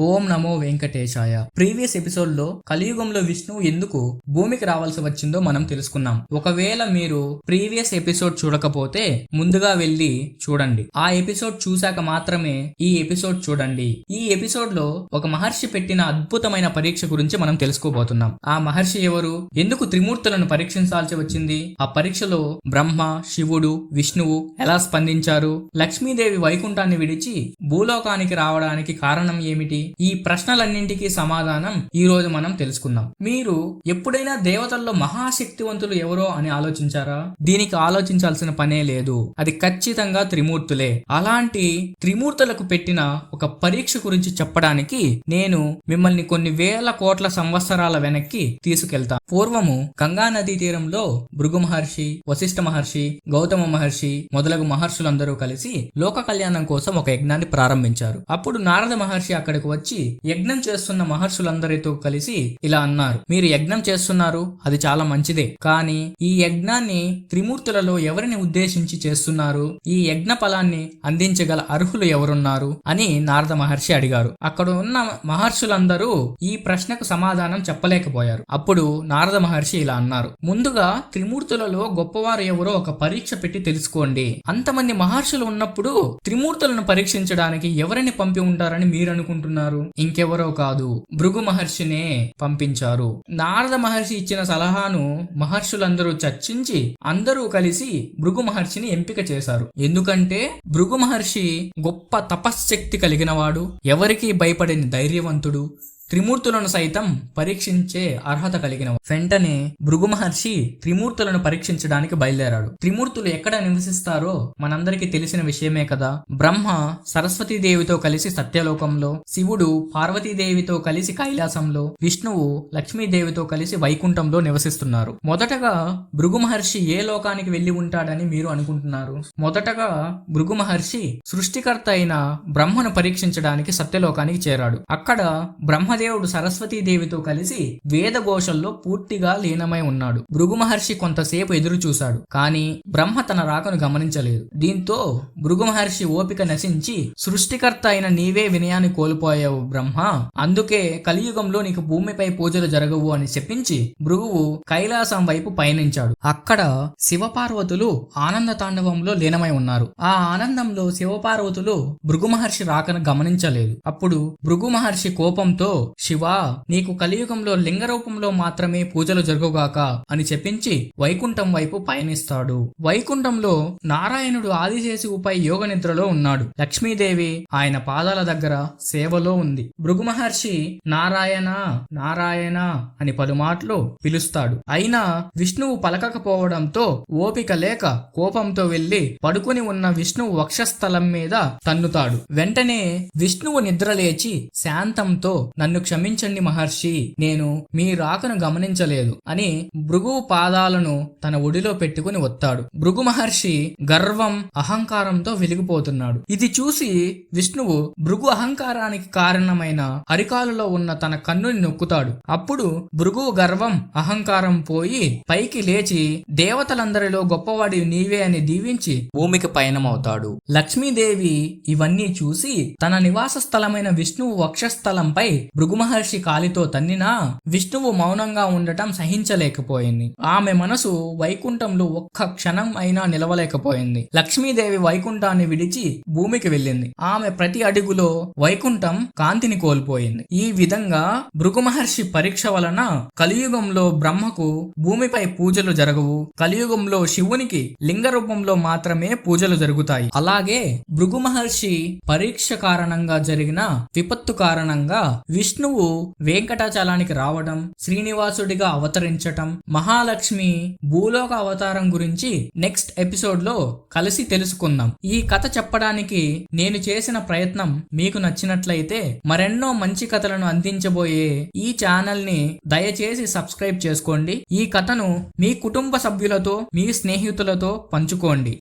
ఓం నమో వెంకటేశాయ. Previous ఎపిసోడ్లో కలియుగంలో విష్ణువు ఎందుకు భూమికి రావాల్సి వచ్చిందో మనం తెలుసుకున్నాం. ఒకవేళ మీరు ప్రీవియస్ ఎపిసోడ్ చూడకపోతే ముందుగా వెళ్ళి చూడండి. ఆ ఎపిసోడ్ చూశాక మాత్రమే ఈ ఎపిసోడ్ చూడండి. ఈ ఎపిసోడ్లో ఒక మహర్షి పెట్టిన అద్భుతమైన పరీక్ష గురించి మనం తెలుసుకోబోతున్నాం. ఆ మహర్షి ఎవరు? ఎందుకు త్రిమూర్తులను పరీక్షించాల్సి వచ్చింది? ఆ పరీక్షలో బ్రహ్మ శివుడు విష్ణువు ఎలా స్పందించారు? లక్ష్మీదేవి వైకుంఠాన్ని విడిచి భూలోకానికి రావడానికి కారణం ఏమిటి? ఈ ప్రశ్నలన్నింటికీ సమాధానం ఈ రోజు మనం తెలుసుకుందాం. మీరు ఎప్పుడైనా దేవతల్లో మహాశక్తివంతులు ఎవరో అని ఆలోచించారా? దీనికి ఆలోచించాల్సిన పనే లేదు. అది ఖచ్చితంగా త్రిమూర్తులే. అలాంటి త్రిమూర్తులకు పెట్టిన ఒక పరీక్ష గురించి చెప్పడానికి నేను మిమ్మల్ని కొన్ని వేల కోట్ల సంవత్సరాల వెనక్కి తీసుకెళ్తా. పూర్వము గంగా నదీ తీరంలో భృగు మహర్షి వశిష్ఠ మహర్షి గౌతమ మహర్షి మొదలగు మహర్షులందరూ కలిసి లోక కళ్యాణం కోసం ఒక యజ్ఞాన్ని ప్రారంభించారు. అప్పుడు నారద మహర్షి అక్కడికి వచ్చి వచ్చి యజ్ఞం చేస్తున్న మహర్షులందరితో కలిసి ఇలా అన్నారు మీరు యజ్ఞం చేస్తున్నారు అది చాలా మంచిదే. కానీ ఈ యజ్ఞాన్ని త్రిమూర్తులలో ఎవరిని ఉద్దేశించి చేస్తున్నారు? ఈ యజ్ఞ ఫలాన్ని అందించగల అర్హులు ఎవరున్నారు? అని నారద మహర్షి అడిగారు. అక్కడ ఉన్న మహర్షులందరూ ఈ ప్రశ్నకు సమాధానం చెప్పలేకపోయారు. అప్పుడు నారద మహర్షి ఇలా అన్నారు ముందుగా త్రిమూర్తులలో గొప్పవారు ఎవరో ఒక పరీక్ష పెట్టి తెలుసుకోండి. అంతమంది మహర్షులు ఉన్నప్పుడు త్రిమూర్తులను పరీక్షించడానికి ఎవరిని పంపి ఉంటారని మీరు అనుకుంటున్నారు? ఇంకెవరో కాదు. భృగు మహర్షినే పంపించారు. నారద మహర్షి ఇచ్చిన సలహాను మహర్షులందరూ చర్చించి అందరూ కలిసి భృగు మహర్షిని ఎంపిక చేశారు. ఎందుకంటే భృగు మహర్షి గొప్ప తపశ్శక్తి కలిగినవాడు. ఎవరికీ భయపడని ధైర్యవంతుడు. త్రిమూర్తులను సైతం పరీక్షించే అర్హత కలిగిన వెంటనే భృగు మహర్షి త్రిమూర్తులను పరీక్షించడానికి బయలుదేరాడు. త్రిమూర్తులు ఎక్కడ నివసిస్తారో మనందరికీ తెలిసిన విషయమే కదా. బ్రహ్మ సరస్వతీదేవితో కలిసి సత్యలోకంలో శివుడు పార్వతీదేవితో కలిసి కైలాసంలో విష్ణువు లక్ష్మీదేవితో కలిసి వైకుంఠంలో నివసిస్తున్నారు. మొదటగా భృగు మహర్షి ఏ లోకానికి వెళ్ళి ఉంటాడని మీరు అనుకుంటున్నారు? మొదటగా భృగు మహర్షి సృష్టికర్త అయిన బ్రహ్మను పరీక్షించడానికి సత్యలోకానికి చేరాడు. అక్కడ బ్రహ్మ బ్రహ్మదేవుడు సరస్వతీదేవితో కలిసి వేదఘోషల్లో పూర్తిగా లీనమై ఉన్నాడు. భృగు మహర్షి కొంతసేపు ఎదురు చూశాడు కానీ బ్రహ్మ తన రాకను గమనించలేదు. దీంతో భృగు మహర్షి ఓపిక నశించి సృష్టికర్త అయిన నీవే వినయాన్ని కోల్పోయావు బ్రహ్మ అందుకే కలియుగంలో నీకు భూమిపై పూజలు జరగవు అని చెప్పించి భృగువు కైలాసం వైపు పయనించాడు. అక్కడ శివపార్వతులు ఆనంద తాండవంలో లీనమై ఉన్నారు. ఆ ఆనందంలో శివపార్వతులు భృగు మహర్షి రాకను గమనించలేదు. అప్పుడు భృగు మహర్షి కోపంతో శివా నీకు కలియుగంలో లింగ రూపంలో మాత్రమే పూజలు జరుగుగాక అని చెప్పించి వైకుంఠం వైపు పయనిస్తాడు. వైకుంఠంలో నారాయణుడు ఆదిశేషువుపై యోగ నిద్రలో ఉన్నాడు. లక్ష్మీదేవి ఆయన పాదాల దగ్గర సేవలో ఉంది. భృగు మహర్షి నారాయణ నారాయణ అని పలుమాట్లు పిలుస్తాడు. అయినా విష్ణువు పలకకపోవడంతో ఓపిక లేక కోపంతో వెళ్ళి పడుకుని ఉన్న విష్ణువు వక్షస్థలం మీద తన్నుతాడు. వెంటనే విష్ణువు నిద్రలేచి శాంతంతో నన్ను క్షమించండి మహర్షి నేను మీ రాకను గమనించలేదు అని భృగు పాదాలను తన ఒడిలో పెట్టుకుని ఒత్తాడు. భృగు మహర్షి గర్వం అహంకారంతో వెలిగిపోతున్నాడు. ఇది చూసి విష్ణువు భృగు అహంకారానికి కారణమైన అరికాలులో ఉన్న తన కన్నుని నొక్కుతాడు. అప్పుడు భృగు గర్వం అహంకారం పోయి పైకి లేచి దేవతలందరిలో గొప్పవాడి నీవే అని దీవించి భూమికి పయనమవుతాడు. లక్ష్మీదేవి ఇవన్నీ చూసి తన నివాస స్థలమైన విష్ణువు వక్షస్థలంపై భృగుమహర్షి కాలితో తన్నినా విష్ణువు మౌనంగా ఉండటం సహించలేకపోయింది. ఆమె మనసు వైకుంఠంలో ఒక్క క్షణం అయినా నిలవలేకపోయింది. లక్ష్మీదేవి వైకుంఠాన్ని విడిచి భూమికి వెళ్ళింది. ఆమె ప్రతి అడుగులో వైకుంఠం కాంతిని కోల్పోయింది. ఈ విధంగా భృగుమహర్షి పరీక్ష వలన కలియుగంలో బ్రహ్మకు భూమిపై పూజలు జరగవు. కలియుగంలో శివునికి లింగ రూపంలో మాత్రమే పూజలు జరుగుతాయి. అలాగే భృగు మహర్షి పరీక్ష కారణంగా జరిగిన విపత్తు కారణంగా విష్ణువు వెంకటాచలానికి రావడం శ్రీనివాసుడిగా అవతరించటం మహాలక్ష్మి భూలోక అవతారం గురించి నెక్స్ట్ ఎపిసోడ్లో కలిసి తెలుసుకుందాం. ఈ కథ చెప్పడానికి నేను చేసిన ప్రయత్నం మీకు నచ్చినట్లయితే మరెన్నో మంచి కథలను అందించబోయే ఈ ఛానల్ని దయచేసి సబ్స్క్రైబ్ చేసుకోండి. ఈ కథను మీ కుటుంబ సభ్యులతో మీ స్నేహితులతో పంచుకోండి.